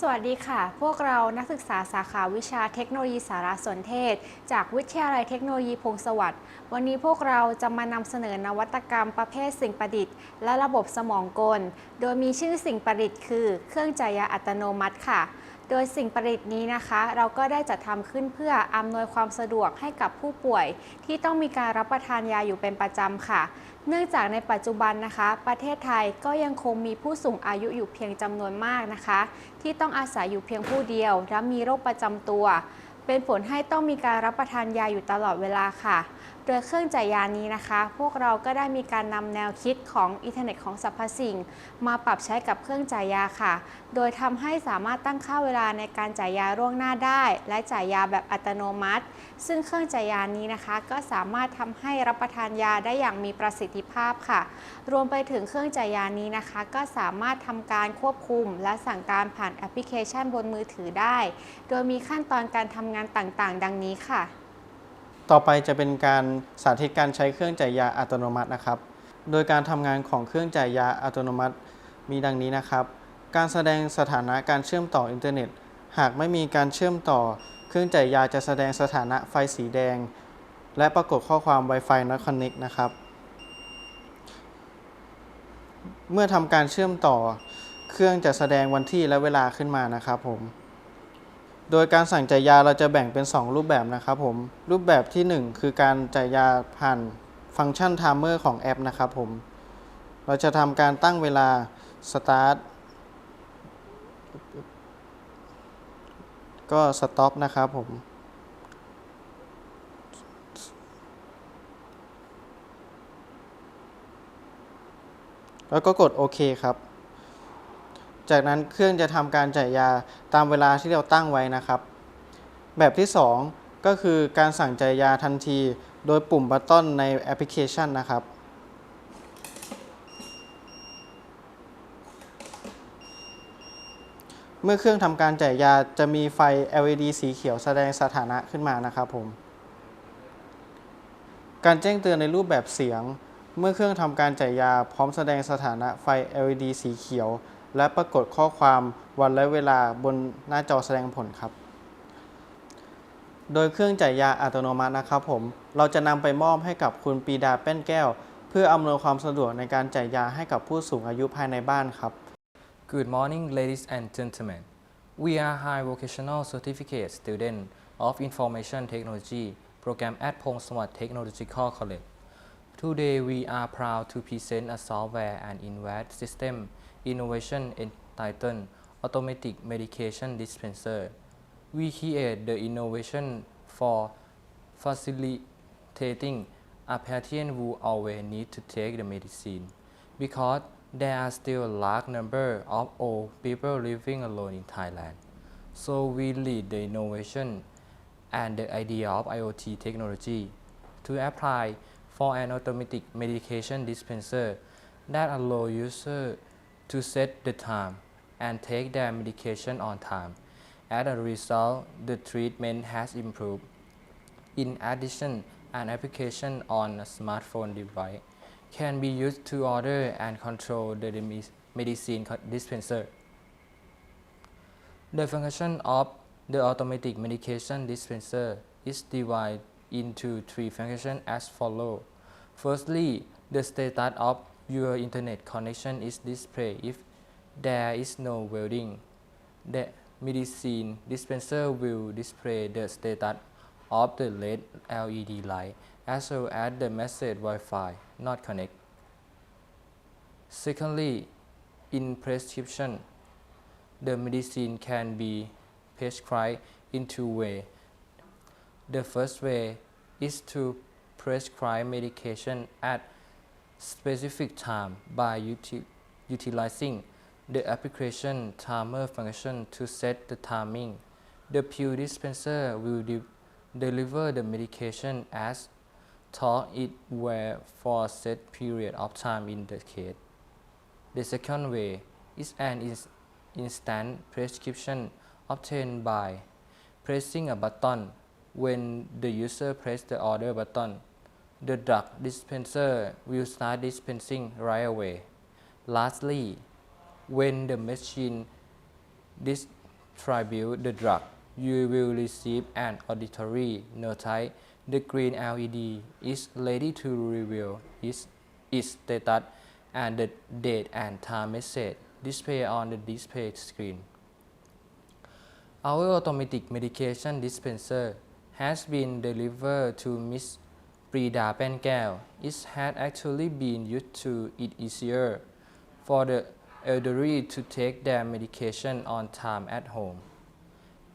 สวัสดีค่ะ พวกเรานักศึกษาสาขาวิชาเทคโนโลยีสารสนเทศ จากวิทยาลัยเทคโนโลยีพงศวัสดิ์วันนี้พวกเราจะมานำเสนอนวัตกรรมประเภทสิ่งประดิษฐ์ และระบบสมองกล โดยมีชื่อสิ่งประดิษฐ์คือ เครื่องจ่ายยาอัตโนมัติค่ะ โดยสิ่งประดิษฐ์นี้นะคะ เราก็ได้จัดทำขึ้นเพื่ออำนวยความสะดวกให้กับผู้ป่วย ที่ต้องมีการรับประทานยาอยู่เป็นประจำค่ะ เนื่องจากในปัจจุบันนะคะ ประเทศไทยก็ยังคงมีผู้สูงอายุอยู่เพียงจำนวนมากนะคะ ที่ต้องอาศัยอยู่เพียงผู้เดียว และมีโรคประจำตัว เป็นผลให้ต้องมีการรับประทานยาอยู่ตลอดเวลาค่ะ โดยเครื่องจ่ายยานี้นะคะ พวกเราก็ได้มีการนำแนวคิดของอินเทอร์เน็ตของสรรพสิ่ง มาปรับใช้กับเครื่องจ่ายยาค่ะ โดยทำให้สามารถตั้งค่าเวลาในการจ่ายยาล่วงหน้าได้ และจ่ายยาแบบอัตโนมัติ ซึ่งเครื่องจ่ายยานี้นะคะ ก็สามารถทำให้รับประทานยาได้อย่างมีประสิทธิภาพค่ะ รวมไปถึงเครื่องจ่ายยานี้นะคะ ก็สามารถทำการควบคุม และสั่งการผ่านแอปพลิเคชันบนมือถือได้ โดยมีขั้นตอนการทำงานต่างๆ ดังนี้ค่ะ ต่อไปจะเป็นการสาธิตการใช้เครื่องจ่ายยาอัตโนมัตินะครับ โดยการทำงานของเครื่องจ่ายยาอัตโนมัติมีดังนี้นะครับ การแสดงสถานะการเชื่อมต่ออินเทอร์เน็ต หากไม่มีการเชื่อมต่อ เครื่องจ่ายยาจะแสดงสถานะไฟสีแดง และปรากฏข้อความ Wi-Fi not connect นะครับ เมื่อทำการเชื่อมต่อ เครื่องจะแสดงวันที่และเวลาขึ้นมานะครับผม โดยการสั่งจ่ายยาเราจะแบ่งเป็น 2 รูปแบบนะครับผม รูปแบบที่ 1 คือการจ่ายยาผ่านฟังก์ชันไทม์เมอร์ของแอปนะครับผม เราจะทำการตั้งเวลา start ก็ stop นะครับผม แล้วก็กดโอเคครับ จากนั้นเครื่องจะทำการจ่ายยาตามเวลาที่เราตั้งไว้นะครับ แบบที่ 2 ก็คือการสั่งจ่ายยาทันที โดยปุ่มบัตตอนในแอปพลิเคชันนะครับเมื่อเครื่องทำการจ่ายยาจะมีไฟ LED สีเขียวแสดงสถานะขึ้นมานะครับผม การแจ้งเตือนในรูปแบบเสียง เมื่อเครื่องทำการจ่ายยาพร้อมแสดงสถานะไฟ LED สีเขียว และปรากฏข้อความวันและเวลาบนหน้าจอแสดงผลครับ โดยเครื่องจ่ายยาอัตโนมัตินะครับผม เราจะนำไปมอบให้กับคุณปีดาแป้นแก้ว เพื่ออำนวยความสะดวกในการจ่ายยาให้กับผู้สูงอายุภายในบ้านครับ Good morning, ladies and gentlemen. We are high vocational certificate student of Information Technology program at Pong Swat Technological College. Today, we are proud to present a software and invert system innovation in entitled Automatic Medication Dispenser. We create the innovation for facilitating a patient who always need to take the medicine because there are still a large number of old people living alone in Thailand. So we lead the innovation and the idea of IoT technology to apply for an automatic medication dispenser that allow user to set the time and take their medication on time. As a result, the treatment has improved. In addition, an application on a smartphone device can be used to order and control the medicine dispenser. The function of the automatic medication dispenser is divided into three functions as follows. Firstly, the status of your internet connection is displayed if there is no welding. The medicine dispenser will display the status of the red LED light as well as the message Wi-Fi not connect. Secondly, in prescription, the medicine can be prescribed in two ways. The first way is to prescribe medication at specific time by uti- utilizing the application timer function to set the timing. The pill dispenser will de- deliver the medication as thought it were for a set period of time in the case. The second way is an ins- instant prescription obtained by pressing a button. When the user presses the order button, the drug dispenser will start dispensing right away. Lastly, when the machine dis- distribute the drug, you will receive an auditory notice. The green LED is ready to reveal its, its status and the date and time message display on the display screen. Our automatic medication dispenser has been delivered to Miss Prida Penkau. It had actually been used to it easier for the elderly to take their medication on time at home.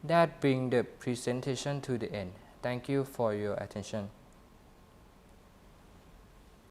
That brings the presentation to the end. Thank you for your attention.